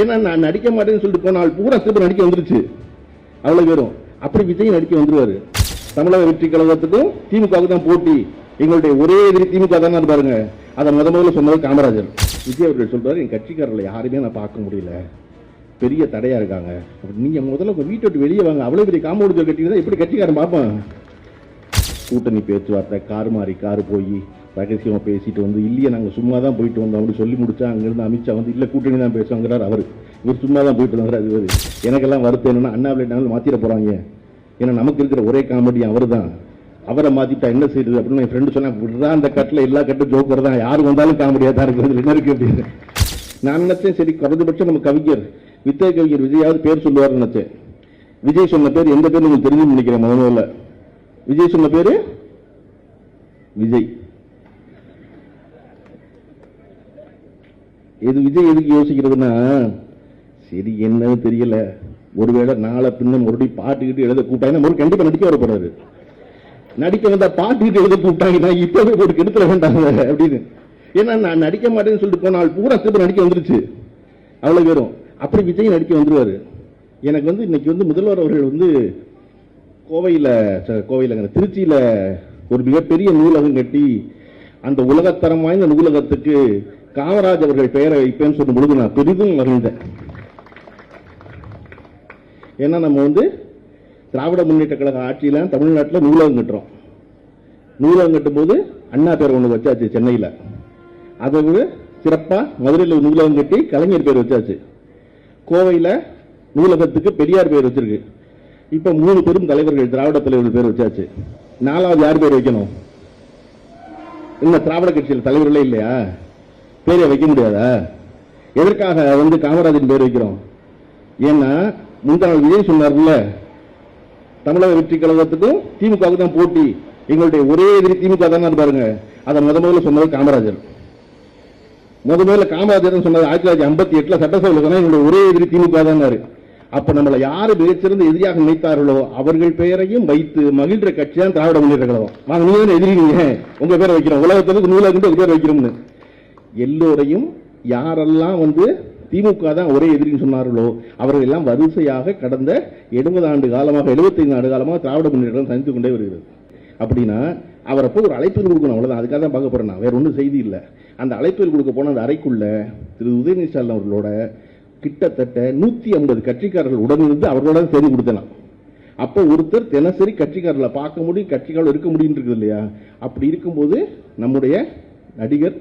ஏன்னா நான் நடிக்க மாட்டேன்னு சொல்லிட்டு போனால் பூரா திருப்பி நடிக்க வந்துருச்சு. அவ்வளோ பேரும் அப்படி விஜய் நடிக்க வந்துருவாரு. தமிழக வெற்றி கழகத்துக்கும் திமுகவுக்கு தான் போட்டி. எங்களுடைய ஒரே எதிரி திமுக தான் இருப்பாருங்க அதை முத முதல்ல சொன்னது காமராஜர். விஜய் அவர்கள் சொல்றாரு என் கட்சிக்காரர்களை யாருமே நான் பார்க்க முடியல. பெரிய தடையா இருக்காங்க. நீங்க முதல்ல உங்க வீட்டை விட்டு வெளியே வாங்க. அவ்வளவு பெரிய காம்பவுண்ட் ஜோல் எப்படி கட்சிக்காரன் பார்ப்பேன்? கூட்டணி பேச்சுவார்த்தை கார் மாறி கார் போய் ரகசியமாக பேசிட்டு வந்து இல்லையே நாங்க சும்மா தான் போயிட்டு வந்தோம் அப்படி சொல்லி முடிச்சா அங்கேருந்து அமித்ஷா வந்து இல்ல கூட்டணி தான் பேசுவாங்கிறார் அவர். இவர் சும்மா தான் போயிட்டு வந்தார் இவர் எனக்கெல்லாம் வருத்தம் என்னன்னா அண்ணா விளையாட்டு மாத்திர போறாங்க. ஏன்னா நமக்கு இருக்கிற ஒரே காமெடி அவர் தான் அவரை மாத்திட்டா என்ன செய்யுது அப்படின்னு என் ஃப்ரெண்டு சொன்னா விடுறா அந்த கட்டில் எல்லா கட்டும் ஜோக்கர் தான் யாரு வந்தாலும் காமெடியாக தான் இருக்குது என்ன இருக்கு? அப்படின்னு. நான் நினைச்சேன் சரி குறைஞ்சபட்சம் நம்ம கவிஞர் வித்தை கவிஞர் விஜயாவது பேர் சொல்லுவார்னு நினைச்சேன். விஜய் சொன்ன பேர் எந்த பேர் உங்களுக்கு தெரிஞ்சு நினைக்கிறேன் முதல்ல. விஜய் சொன்ன பேரு? விஜய். இது விஜய் எதுக்கு யோசிக்கிறதுன்னா சரி என்னன்னு தெரியல. ஒருவேளை நாளை பின்ன மறுபடியும் பாட்டுக்கிட்டு எழுத கூப்பிட்டாங்கன்னா மறுபடியும் கண்டிப்பா நடிக்க வர போறாரு. நடிக்க வந்தா பாட்டுக்கிட்டு எழுத கூப்பிட்டாங்கன்னா இப்பவே போட்டு கெடுத்துட வேண்டாங்க அப்படின்னு. ஏன்னா நான் நடிக்க மாட்டேன்னு சொல்லிட்டு போனால் பூரா திருப்பி நடிக்க வந்துருச்சு. அவ்வளவு பேரும். அப்படி விஜய் நடிக்க வந்துருவாரு. எனக்கு வந்து இன்னைக்கு வந்து முதல்வர் அவர்கள் வந்து கோவையில் ச- திருச்சியில் ஒரு மிகப்பெரிய நூலகம் கட்டி அந்த உலகத்தரம் வாய்ந்த நூலகத்துக்கு காமராஜ் அவர்கள் பெயரை வைப்பேன்னு சொல்லும் பொழுது நான் பெரிதும் மகிழ்ந்தேன். ஏன்னா நம்ம வந்து திராவிட முன்னேற்ற கழக ஆட்சியில தமிழ்நாட்டில் நூலகம் கட்டுறோம். நூலகம் கட்டும் போது அண்ணா பேர் ஒன்று வச்சாச்சு சென்னையில். அதை விட சிறப்பா மதுரையில் நூலகம் கட்டி கலைஞர் பேர் வச்சாச்சு. கோவையில நூலகத்துக்கு பெரியார் பேர் வச்சிருக்கு. இப்ப மூணு பெரும் தலைவர்கள் திராவிட தலைவர்கள் பேர் வச்சாச்சு. நாலாவது யார் பேர் வைக்கணும்? இன்னும் திராவிட கட்சியில் தலைவர்களே இல்லையா? பேரை வைக்க முடியாதா? எதற்காக வந்து காமராஜன் பேர் வைக்கிறோம்? ஏன்னா முந்தாள் விஜய் சொன்னார்ல தமிழக வெற்றி கழகத்துக்கும் திமுகவுக்கு தான் போட்டி. எங்களுடைய ஒரே எதிரி திமுக தான் பாருங்க. அதை முத முதல்ல சொன்னது காமராஜர். முத முதல்ல காமராஜர் சொன்னது ஆயிரத்தி தொள்ளாயிரத்தி ஐம்பத்தி எட்டுல சட்டசபையில் சொன்னா எங்களுடைய ஒரே எதிரி திமுக தான் அப்ப நம்மளை யாரு மிகச்சிறந்த எதிரியாக நினைத்தார்களோ அவர்கள் பெயரையும் வைத்து மகிழ்ற கட்சி தான் திராவிட முன்னேற்ற கழகம். வாங்க நீங்க எதிரி நீங்க உங்க பேரை வைக்கிறோம். உலகத்துக்கு நூலகத்துக்கு உங்க பேர் வைக்கிறோம்னு. எல்லோரையும் யாரெல்லாம் வந்து திமுக தான் ஒரே எதிரின்னு சொன்னார்களோ அவர்கள் எல்லாம் வரிசையாக கடந்த 70 ஆண்டு காலமாக 75 ஆண்டு காலமாக திராவிட முன்னேற்றம் சந்தித்துக் கொண்டே வருகிறது. அப்படின்னா அவரை போய் ஒரு அழைப்பில் கொடுக்கணும் அவ்வளோதான் அதுக்காக தான் பார்க்க போகிறேன் நான். வேறு ஒன்றும் செய்தி இல்லை. அந்த அழைப்பில் கொடுக்க போன அந்த அறைக்குள்ள திரு உதயநிதி ஸ்டாலின் அவர்களோட கிட்டத்தட்ட நூற்றி ஐம்பது கட்சிக்காரர்கள் உடனிருந்து அவர்களோட செய்தி கொடுத்தேன் அப்போ ஒருத்தர் தினசரி கட்சிக்காரர்களை பார்க்க முடியும் கட்சிக்காரர்கள் இருக்க முடியும் இருக்குது இல்லையா? அப்படி இருக்கும்போது நம்முடைய நடிகர்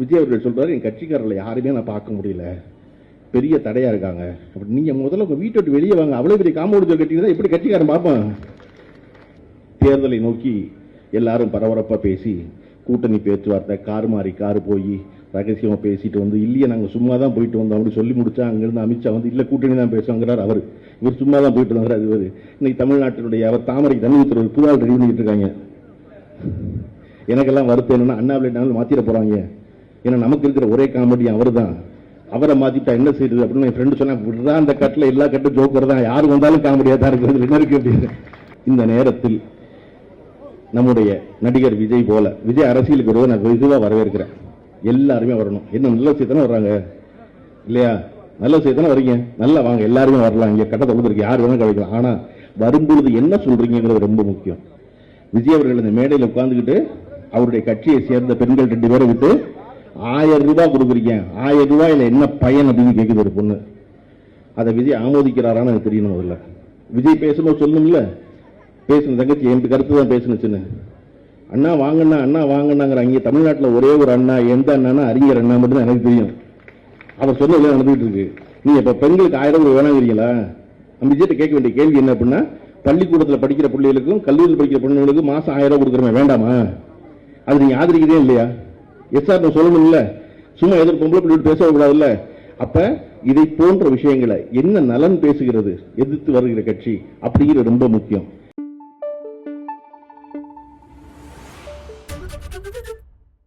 விஜய் அவர்கள் சொல்கிறார் என் கட்சிக்காரர்களை யாருமே நான் பார்க்க முடியல. பெரிய தடையாக இருக்காங்க. அப்படி நீங்கள் முதல்ல உங்கள் வீட்டை விட்டு வெளியே வாங்க. அவ்வளோ பெரிய காம்பவுண்ட் கட்டிங்கன்னா எப்படி கட்சிக்காரன் பார்ப்பேன்? தேர்தலை நோக்கி எல்லாரும் பரபரப்பாக பேசி கூட்டணி பேச்சுவார்த்தை கார் மாறி கார் போய் ரகசியமாக பேசிட்டு வந்து இல்லையே நாங்கள் சும்மா தான் போயிட்டு வந்தோம். அப்படி சொல்லி முடிச்சா அங்கேருந்து அமித்ஷா வந்து இல்லை கூட்டணி தான் பேசுவாங்கிறார் அவர். இவர் சும்மா தான் போயிட்டு வந்தார் இவர். இன்னைக்கு தமிழ்நாட்டினுடைய அவர் தாமரை தண்ணி ஊத்துற புதால் ரெடி பண்ணிட்டு இருக்காங்க. எனக்கெல்லாம் வருத்தம் என்னன்னா அண்ணா விளையாட்டு மாத்திர போகிறாங்க ஏன்னா நமக்கு இருக்கிற ஒரே காமெடி அவர் தான் அவரை மாத்திட்டா என்ன செய்யுது அப்படின்னு என் ஃப்ரெண்டு சொன்னா விடுறா அந்த கட்டில் எல்லா கட்டும் ஜோக்கர் தான். யாரு வந்தாலும் காமெடியா தான் இருக்குது என்ன இருக்கு அப்படின்னு இந்த நேரத்தில் நம்முடைய நடிகர் விஜய் போல விஜய் அரசியலுக்கு வருவது நான் வெகுவா வரவேற்கிறேன். எல்லாருமே வரணும். என்ன நல்ல விஷயத்தானே வர்றாங்க? இல்லையா? நல்ல விஷயத்தானே வரீங்க. நல்லா வாங்க. எல்லாருமே வரலாம். இங்கே கட்டத்தை கொடுத்துருக்கு யார் வேணாலும் கிடைக்கலாம் ஆனால் வரும்பொழுது என்ன சொல்றீங்கிறது ரொம்ப முக்கியம். விஜய் அவர்கள் இந்த மேடையில் உட்காந்துக்கிட்டு அவருடைய கட்சியை சேர்ந்த பெண்கள் ரெண்டு பேரை விட்டு ஆயிரம் ரூபாய் கொடுக்குறீங்க. ஆயிரம் ரூபாயில் என்ன பயன் அப்படின்னு கேட்குது ஒரு பொண்ணு. அதை விஜய் ஆமோதிக்கிறாரான்னு எனக்கு தெரியணும் முதல்ல. விஜய் பேசணும் சொல்லணும்ல பேசுன தங்கச்சி என் கருத்து தான் பேசுனுச்சுன்னு. அண்ணா வாங்கண்ணா அண்ணா வாங்கண்ணாங்கிற அங்கே தமிழ்நாட்டில் ஒரே ஒரு அண்ணா எந்த அண்ணானா அறிஞர் அண்ணா மட்டும் எனக்கு தெரியும். அவர் சொன்னதில் நடந்துகிட்டு இருக்கு. நீ இப்போ பெண்களுக்கு ஆயிரம் ரூபாய் வேணாங்கிறீங்களா? நம்ம விஜய்கிட்ட கேட்க வேண்டிய கேள்வி என்ன அப்படின்னா பள்ளிக்கூடத்தில் படிக்கிற பிள்ளைகளுக்கும் கல்லூரியில் படிக்கிற பொண்ணுகளுக்கும் மாதம் ஆயிரம் ரூபாய் கொடுக்குறமே வேண்டாமா? அது நீங்கள் ஆதரிக்கிறதே இல்லையா? எஸ் சார் சொல்லணும் இல்ல சும்மா எதிர் பொம்பளை பிள்ளை பேசக்கூடாதுல்ல. அப்ப இதை போன்ற விஷயங்களை என்ன நலன் பேசுகிறது எதிர்த்து வருகிற கட்சி அப்படிங்கிறது ரொம்ப முக்கியம்.